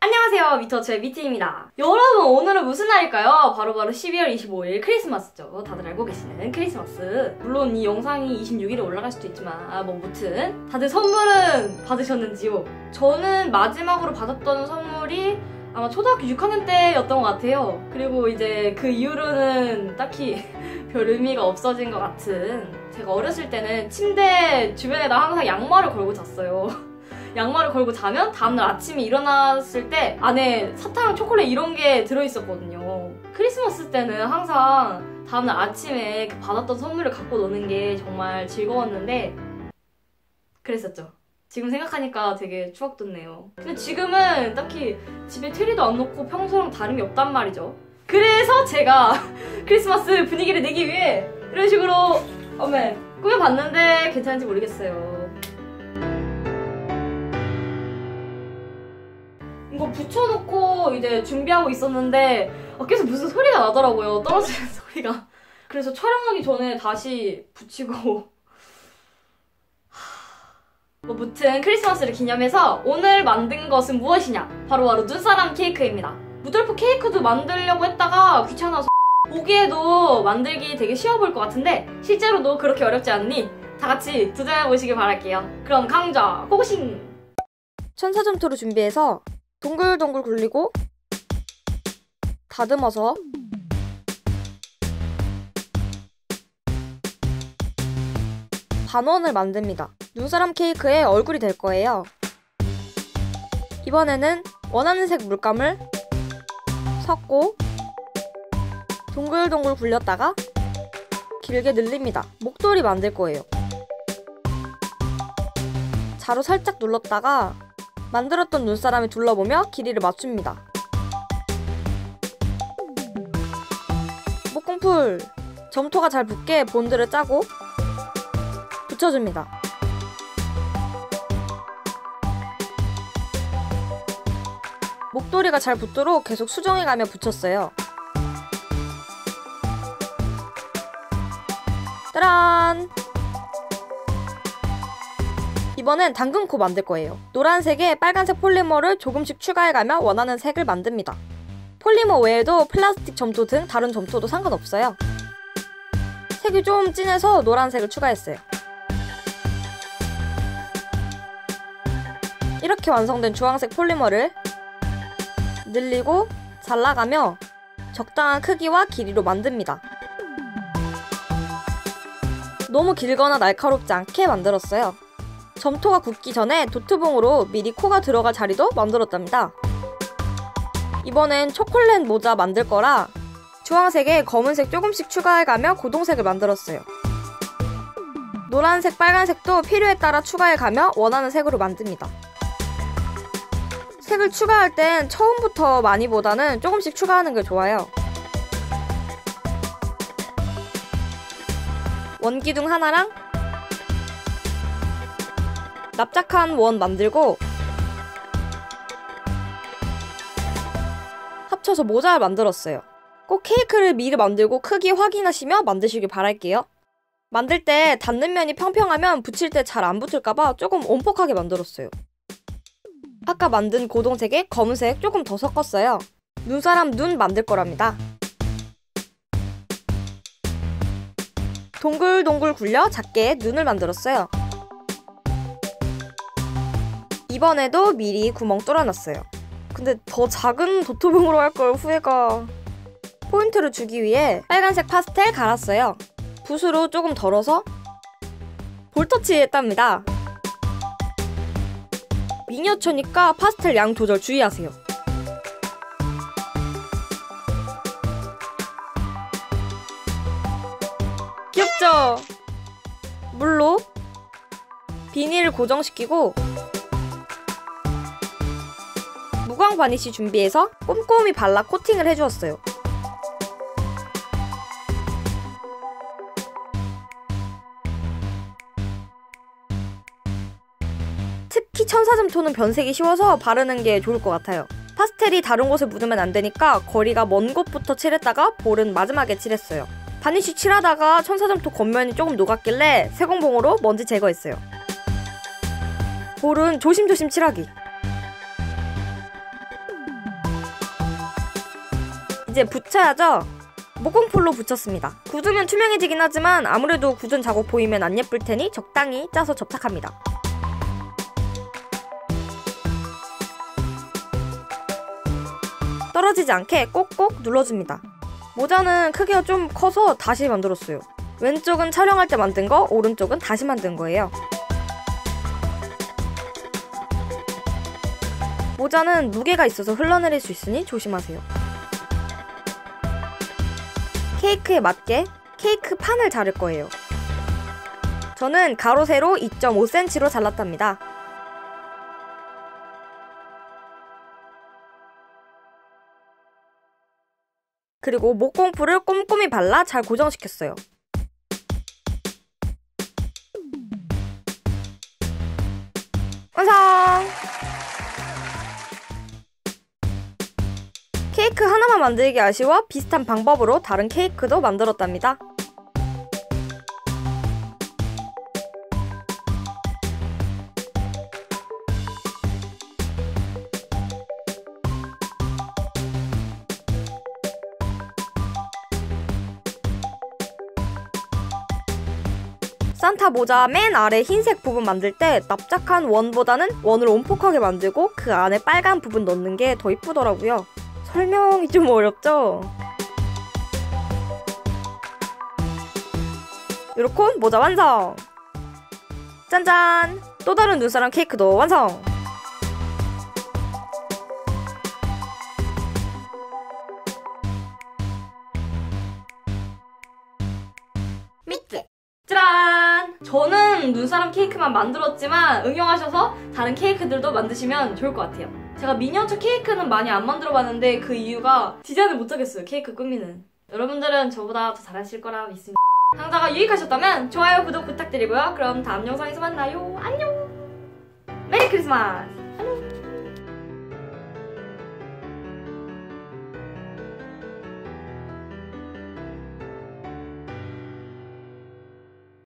안녕하세요 미터츠의 미티입니다 여러분 오늘은 무슨 날일까요? 바로 바로 12월 25일 크리스마스죠 다들 알고 계시는 크리스마스 물론 이 영상이 26일에 올라갈 수도 있지만 아, 뭐 무튼 다들 선물은 받으셨는지요? 저는 마지막으로 받았던 선물이 아마 초등학교 6학년 때였던 것 같아요 그리고 이제 그 이후로는 딱히 별 의미가 없어진 것 같은 제가 어렸을 때는 침대 주변에다 항상 양말을 걸고 잤어요 양말을 걸고 자면 다음날 아침에 일어났을 때 안에 사탕, 초콜릿 이런 게 들어있었거든요. 크리스마스 때는 항상 다음날 아침에 그 받았던 선물을 갖고 노는 게 정말 즐거웠는데 그랬었죠. 지금 생각하니까 되게 추억 돋네요. 근데 지금은 딱히 집에 트리도 안 놓고 평소랑 다름이 없단 말이죠. 그래서 제가 크리스마스 분위기를 내기 위해 이런 식으로 어메 꾸며봤는데 괜찮은지 모르겠어요. 이거 붙여놓고 이제 준비하고 있었는데 아, 계속 무슨 소리가 나더라고요. 떨어지는 소리가. 그래서 촬영하기 전에 다시 붙이고 뭐 무튼 크리스마스를 기념해서 오늘 만든 것은 무엇이냐? 바로 바로 눈사람 케이크입니다. 무돌프 케이크도 만들려고 했다가 귀찮아서 보기에도 만들기 되게 쉬워 보일 것 같은데 실제로도 그렇게 어렵지 않니? 다 같이 도전해보시길 바랄게요. 그럼 강좌 고고싱! 천사점토로 준비해서 동글동글 굴리고 다듬어서 반원을 만듭니다. 눈사람 케이크의 얼굴이 될 거예요. 이번에는 원하는 색 물감을 섞고 동글동글 굴렸다가 길게 늘립니다. 목도리 만들 거예요. 자로 살짝 눌렀다가 만들었던 눈사람을 둘러보며 길이를 맞춥니다. 목공풀! 점토가 잘 붙게 본드를 짜고 붙여줍니다. 목도리가 잘 붙도록 계속 수정해가며 붙였어요. 따란! 이번엔 당근코 만들 거예요. 노란색에 빨간색 폴리머를 조금씩 추가해가며 원하는 색을 만듭니다. 폴리머 외에도 플라스틱 점토 등 다른 점토도 상관없어요. 색이 좀 진해서 노란색을 추가했어요. 이렇게 완성된 주황색 폴리머를 늘리고 잘라가며 적당한 크기와 길이로 만듭니다. 너무 길거나 날카롭지 않게 만들었어요. 점토가 굳기 전에 도트봉으로 미리 코가 들어갈 자리도 만들었답니다. 이번엔 초콜릿 모자 만들 거라 주황색에 검은색 조금씩 추가해가며 고동색을 만들었어요. 노란색, 빨간색도 필요에 따라 추가해가며 원하는 색으로 만듭니다. 색을 추가할 땐 처음부터 많이보다는 조금씩 추가하는 게 좋아요. 원기둥 하나랑 납작한 원 만들고 합쳐서 모자를 만들었어요. 꼭 케이크를 미리 만들고 크기 확인하시며 만드시길 바랄게요. 만들 때 닿는 면이 평평하면 붙일 때 잘 안 붙을까봐 조금 온폭하게 만들었어요. 아까 만든 고동색에 검은색 조금 더 섞었어요. 눈사람 눈 만들 거랍니다. 동글동글 굴려 작게 눈을 만들었어요. 이번에도 미리 구멍 뚫어놨어요. 근데 더 작은 도토봉으로 할 걸 후회가... 포인트를 주기 위해 빨간색 파스텔 갈았어요. 붓으로 조금 덜어서 볼터치 했답니다. 미니어처니까 파스텔 양 조절 주의하세요. 귀엽죠? 물로 비닐을 고정시키고 무광 바니쉬 준비해서 꼼꼼히 발라 코팅을 해주었어요. 천사점토는 변색이 쉬워서 바르는 게 좋을 것 같아요. 파스텔이 다른 곳에 묻으면 안 되니까 거리가 먼 곳부터 칠했다가 볼은 마지막에 칠했어요. 바니쉬 칠하다가 천사점토 겉면이 조금 녹았길래 세공봉으로 먼지 제거했어요. 볼은 조심조심 칠하기. 이제 붙여야죠. 목공풀로 붙였습니다. 굳으면 투명해지긴 하지만 아무래도 굳은 자국 보이면 안 예쁠 테니 적당히 짜서 접착합니다. 떨어지지 않게 꼭꼭 눌러줍니다. 모자는 크기가 좀 커서 다시 만들었어요. 왼쪽은 촬영할 때 만든 거, 오른쪽은 다시 만든 거예요. 모자는 무게가 있어서 흘러내릴 수 있으니 조심하세요. 케이크에 맞게 케이크 판을 자를 거예요. 저는 가로 세로 2.5cm로 잘랐답니다. 그리고 목공풀을 꼼꼼히 발라 잘 고정시켰어요. 완성! 케이크 하나만 만들기 아쉬워 비슷한 방법으로 다른 케이크도 만들었답니다. 산타 모자 맨 아래 흰색 부분 만들 때 납작한 원보다는 원을 온폭하게 만들고 그 안에 빨간 부분 넣는 게 더 이쁘더라고요. 설명이 좀 어렵죠? 이렇게 모자 완성! 짠짠! 또 다른 눈사람 케이크도 완성! 사람 케이크만 만들었지만 응용하셔서 다른 케이크들도 만드시면 좋을 것 같아요. 제가 미니어처 케이크는 많이 안 만들어봤는데 그 이유가 디자인을 못하겠어요. 케이크 꾸미는. 여러분들은 저보다 더 잘하실 거라 믿습니다. 강좌가 유익하셨다면 좋아요, 구독 부탁드리고요. 그럼 다음 영상에서 만나요. 안녕! 메리 크리스마스!